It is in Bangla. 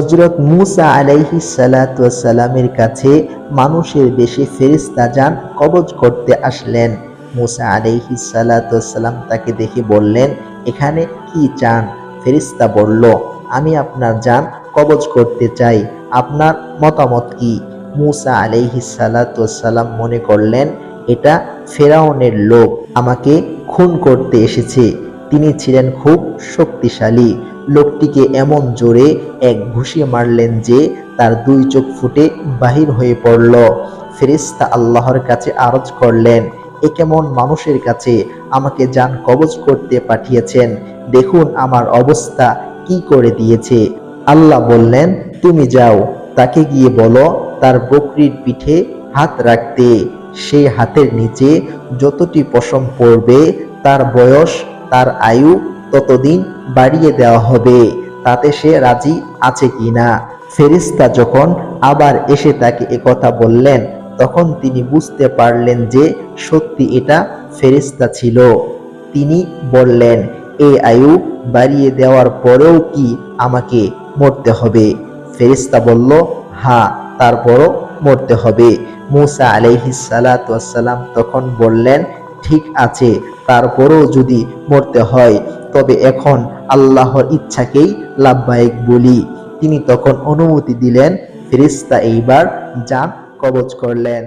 হজরত মুসা আলাইহি সালামের কাছে মানুষের বেশি ফেরিস্তা যান কবজ করতে আসলেন। মুসা আলাইহি সালাম তাকে দেখে বললেন, এখানে কি চান? ফেরিস্তা বলল, আমি আপনার যান কবজ করতে চাই। আপনার মতামত কি? মুসা আলাইহি সালাম মনে করলেন, এটা ফেরাউনের লোক আমাকে খুন করতে এসেছে। তিনি ছিলেন খুব শক্তিশালী। লোকটিকে এমন জোরে এক ঘুষি মারলেন যে তার দুই চোখ ফুটে বাহির হয়ে পড়ল। ফেরিস্তা আল্লাহর কাছে আরজ করলেন, এ কেমন মানুষের কাছে আমাকে যান কবজ করতে পাঠিয়েছেন, দেখুন আমার অবস্থা কি করে দিয়েছে। আল্লাহ বললেন, তুমি যাও, তাকে গিয়ে বলো তার বকরির পিঠে হাত রাখতে। সেই হাতের নিচে যতটি পশম পড়বে, তার বয়স, তার আয়ু ততদিন বাড়িয়ে দেওয়া হবে, তাতে সে রাজি আছে কিনা ফেরিস্তা যখন আবার এসে তাকে একথা বললেন, তখন তিনি বুঝতে পারলেন যে সত্যি এটা ফেরিস্তা ছিল। তিনি বললেন, এ আয়ু, বাড়িয়ে দেওয়ার পরেও কি আমাকে মরতে হবে? ফেরিস্তা বলল হ্যাঁ তারপরও মরতে হবে। মুসা আলাইহিস সালাম তখন বললেন, ঠিক আছে, তারপরও যদি মরতে হয়, তবে এখন আল্লাহর ইচ্ছাকেই লাভবায়ক বলি। তিনি তখন অনুমতি দিলেন ফেরিস্তা এইবার যান কবচ করলেন।